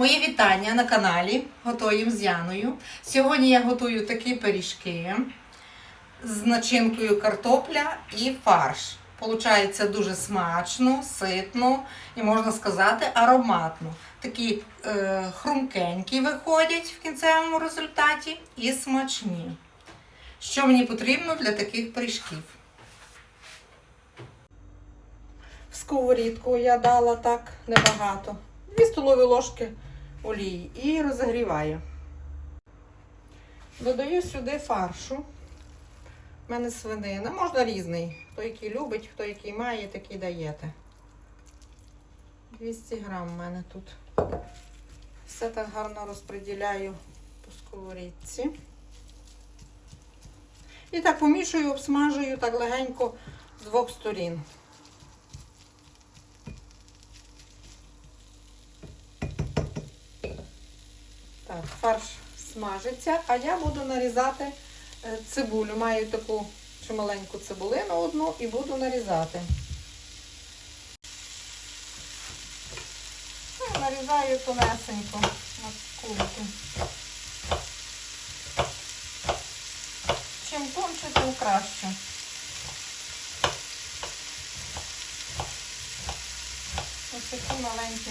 Мої вітання на каналі Готуємо з Яною. Сьогодні я готую такі пиріжки з начинкою картопля і фарш. Получається дуже смачно, ситно і можна сказати ароматно. Такі е, хрумкенькі виходять в кінцевому результаті і смачні. Що мені потрібно для таких пиріжків? В сковорідку я дала так небагато. 2 столові ложки олії і розігріваю. Додаю сюди фаршу. У мене свинина. Можна різний. Хто який любить, хто який має, такий даєте. 200 грам в мене тут. Все так гарно розподіляю по сковорідці. І так помішую, обсмажую так легенько з двох сторін. Так, фарш смажиться, а я буду нарізати е, цибулю. Маю таку чималеньку цибулину одну і буду нарізати. Ну, нарізаю тонесенько на кульки. Чим тонше, тим краще. Ось такі маленькі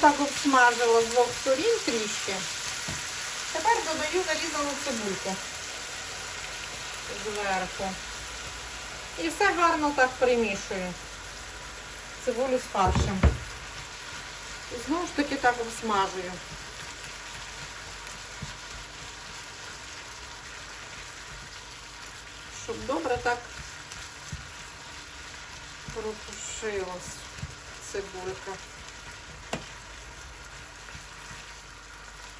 Так обсмажила з двох сторін трішки, тепер додаю нарізану цибульку зверху. І все гарно так примішую. Цибулю з фаршем. І знову ж таки так обсмажую. Щоб добре так протушилась цибулька.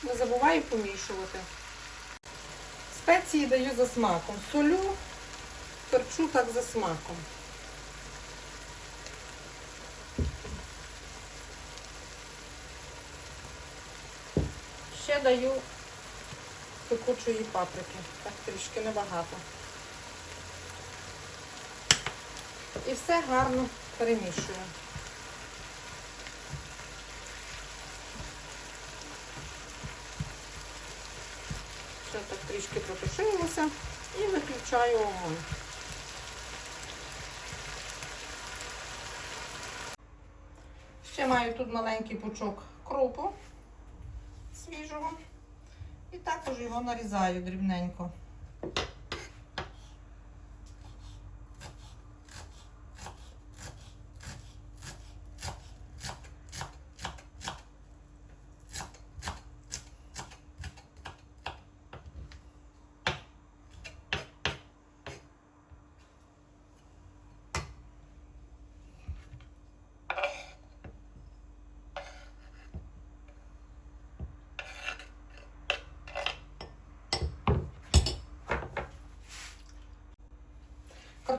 Не забуваю помішувати. Спеції даю за смаком. Солю, перчу так за смаком. Ще даю пекучої паприки. Так трішки небагато. І все гарно перемішую. Все так трішки протушилося і виключаю огонь. Ще маю тут маленький пучок кропу свіжого. І також його нарізаю дрібненько.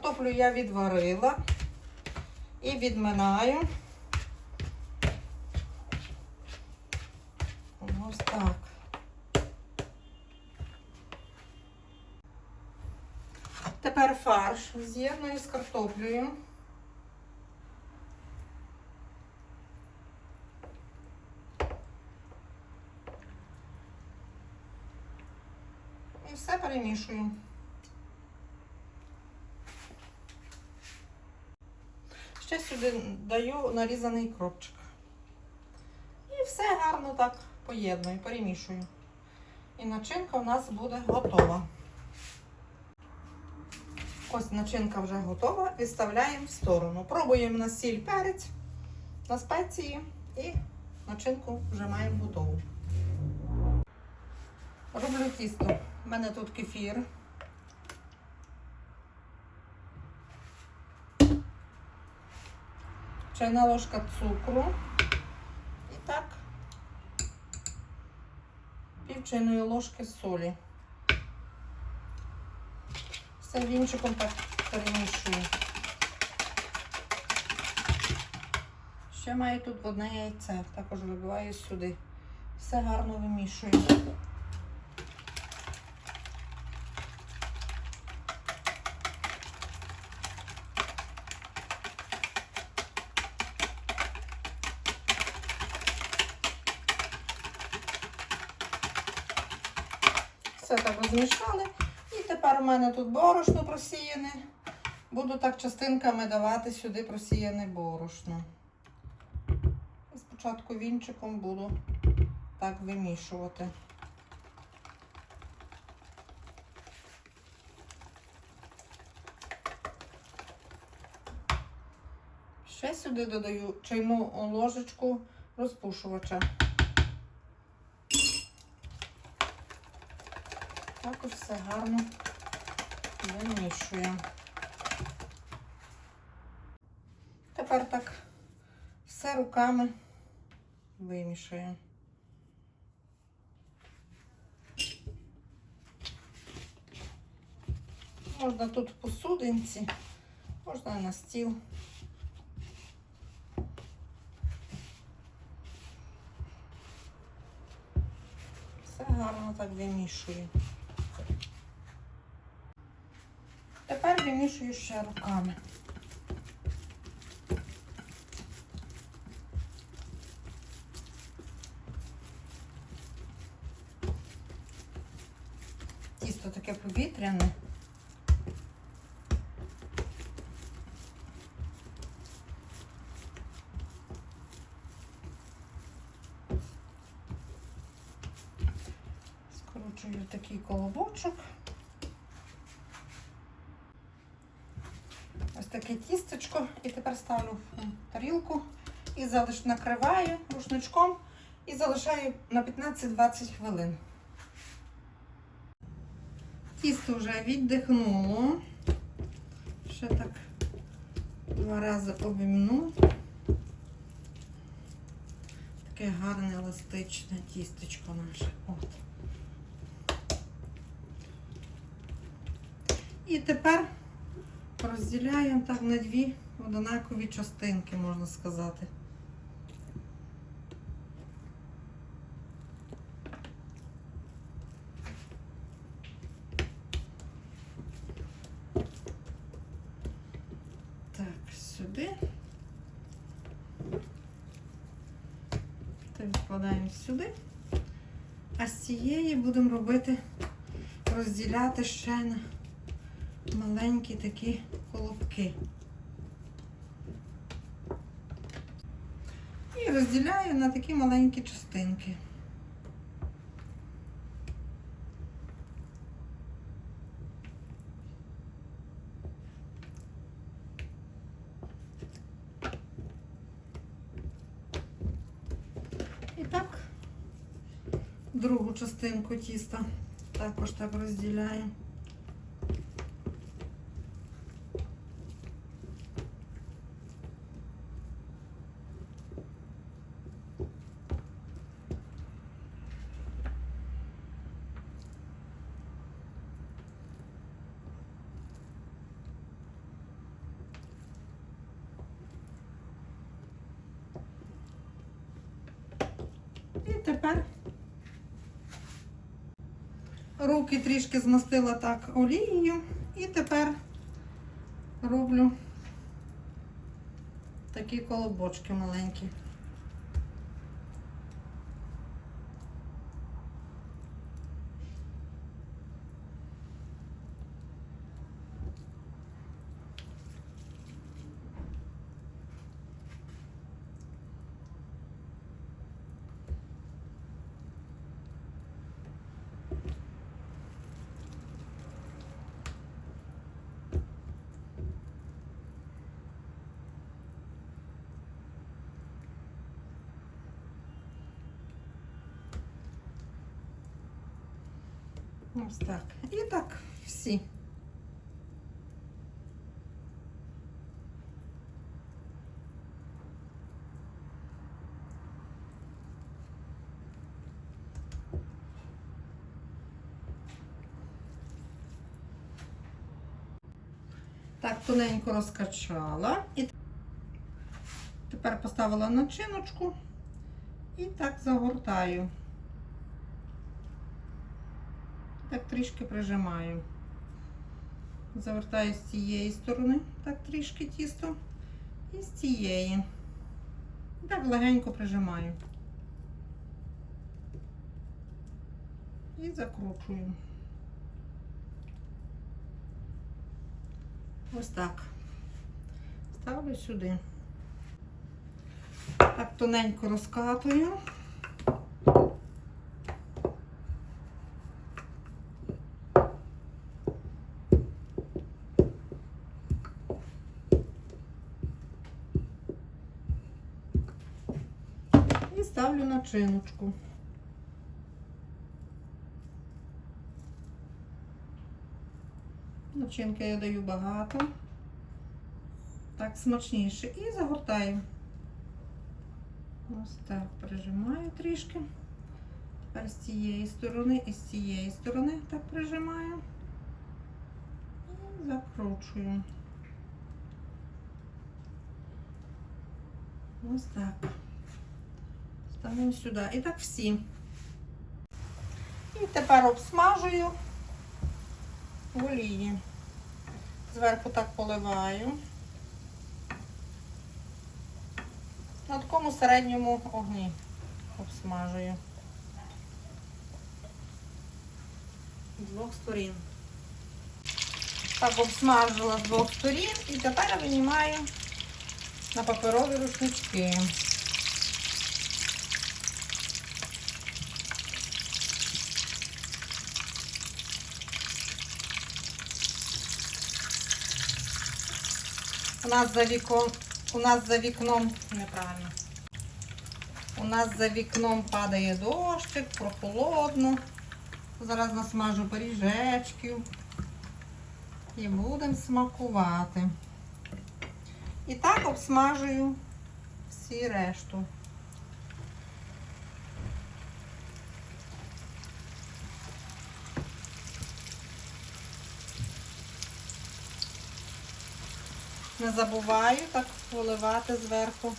Картоплю я відварила і відминаю. Ось так. Тепер фарш з'єдную з картоплею. І все перемішую. Ще сюди даю нарізаний кропчик. І все гарно так поєдную, перемішую. І начинка у нас буде готова. Ось начинка вже готова, відставляємо в сторону. Пробуємо на сіль перець, на спеції і начинку вже маємо готову. Роблю тісто. У мене тут кефір. Чайна ложка цукру і так пів чайної ложки солі. Все вінчиком так перемішую. Ще маю тут одне яйце, також вибиваю сюди. Все гарно вимішую. Все так розмішали. І тепер у мене тут борошно просіяне. Буду так частинками давати сюди просіяне борошно. І спочатку вінчиком буду так вимішувати. Ще сюди додаю чайну ложечку розпушувача. Також все гарно вимішую. Тепер так все руками вимішую. Можна тут в посудинці, можна на стіл. Все гарно так вимішую. Тепер ще руками. Тісто таке повітряне. Скручую такий колобочок. Ось таке тістечко. І тепер ставлю в тарілку і залиш накриваю рушничком і залишаю на 15-20 хвилин. Тісто вже віддихнуло. Ще так два рази обімну. Таке гарне еластичне тістечко наше. От. І тепер розділяємо так на дві однакові частинки, можна сказати. Так, сюди. Та відкладаємо сюди. А з цієї будемо робити, розділяти ще на маленькі такі колобки. І розділяю на такі маленькі частинки. І так другу частинку тіста також так розділяю. Тепер руки трішки змастила так олією. І тепер роблю такі колобочки маленькі. Ось так. І так всі. Так, тоненько розкачала. І тепер поставила начиночку і так загортаю. так трішки прижимаю. Завертаю з цієї сторони, так трішки тісто, і з цієї. Так легенько прижимаю. І закручую. Ось так. Ставлю сюди. Так тоненько розкатую. Ставлю начиночку. Начинки я даю багато. Так смачніше. І загортаю. Ось так прижимаю трішки. Тепер з цієї сторони і з цієї сторони так прижимаю. І закручую. Ось так. Ставимо сюди. І так всі. І тепер обсмажую в олії. Зверху так поливаю. На такому середньому огні обсмажую. З двох сторін. Так обсмажила з двох сторін і тепер винімаю на паперові рушнички. У нас за віком, у нас за вікном неправильно. У нас за вікном падає дощик, прохолодно. Зараз насмажу пиріжечків і будемо смакувати. І так обсмажую всі решту. Не забуваю так поливати зверху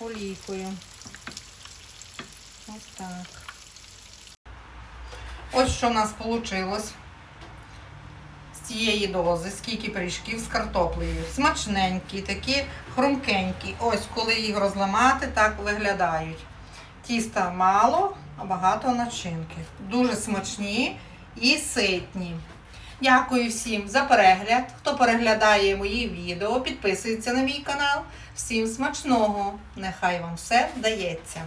олійкою. Ось так. Ось що в нас вийшло з цієї дози, скільки пиріжків з картоплею. Смачненькі, такі хрумкенькі. Ось коли їх розламати, так виглядають. Тіста мало, а багато начинки. Дуже смачні і ситні. Дякую всім за перегляд. Хто переглядає мої відео, підписується на мій канал. Всім смачного! Нехай вам все вдається!